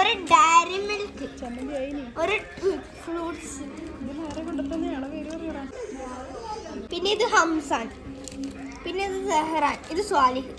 ഒരു diary milk ഒരു fruits പിന്നെ ഇത് ഹംസാൻ. പിന്നെ ഇത് സെഹറാൻ. ഇത് സ്വാലിഹ്.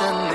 looking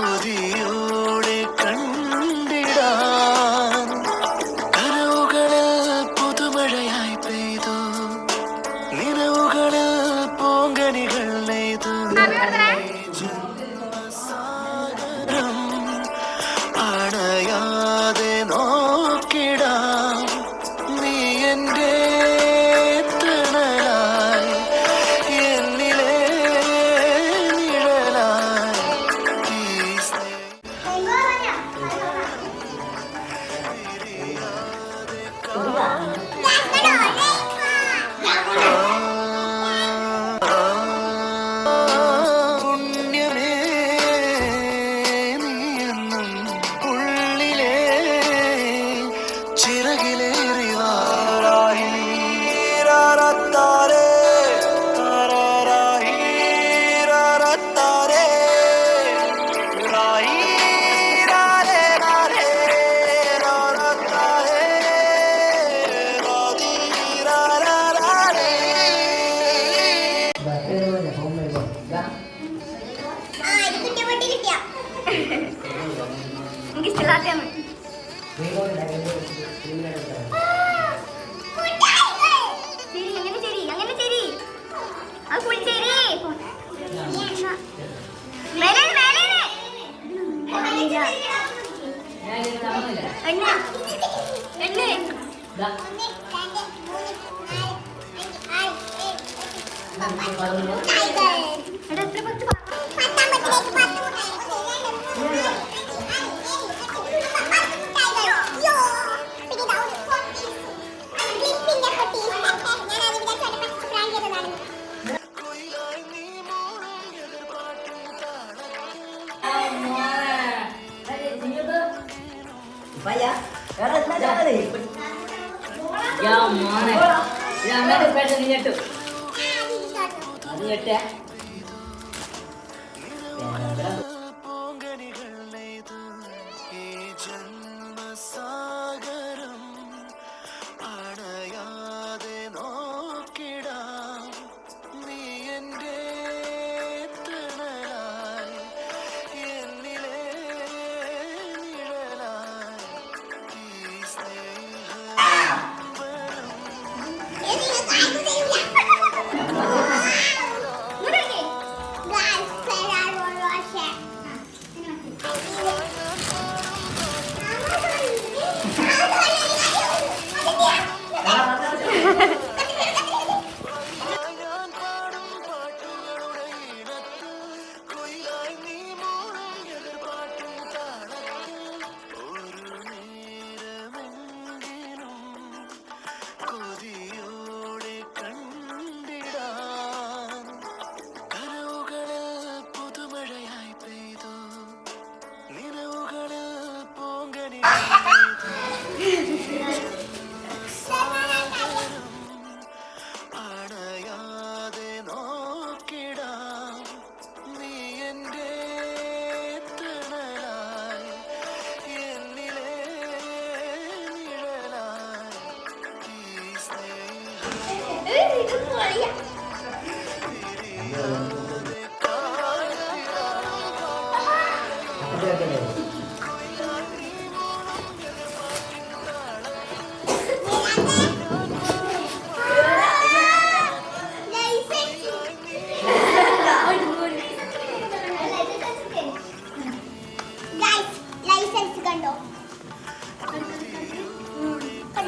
melody. എത്ര പത്ത് പത്താം പത്തിലേക്ക് പത്ത് ഞാൻ മോനെ. ഇത് അമ്മേന്റെ പേട്ട നീ ഞെട്ടു അത് ഞെട്ടേ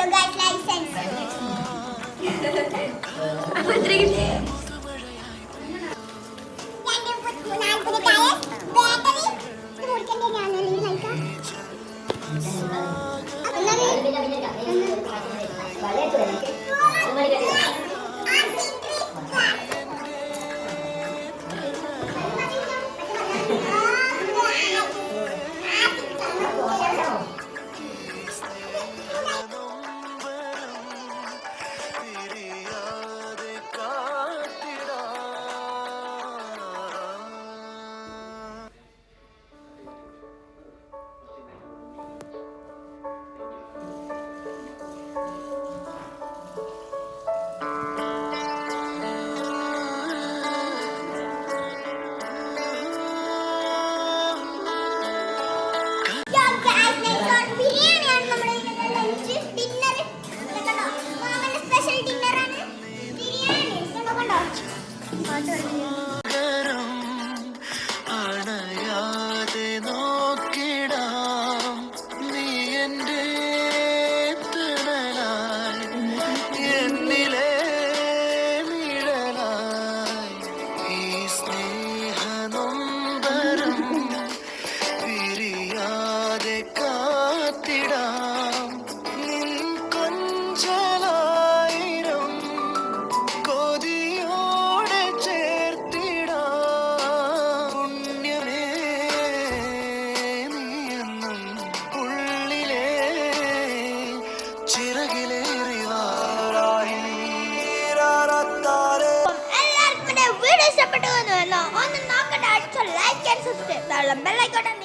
Hello guys, license. மறக்காம பெல்லைக்கோட்டன்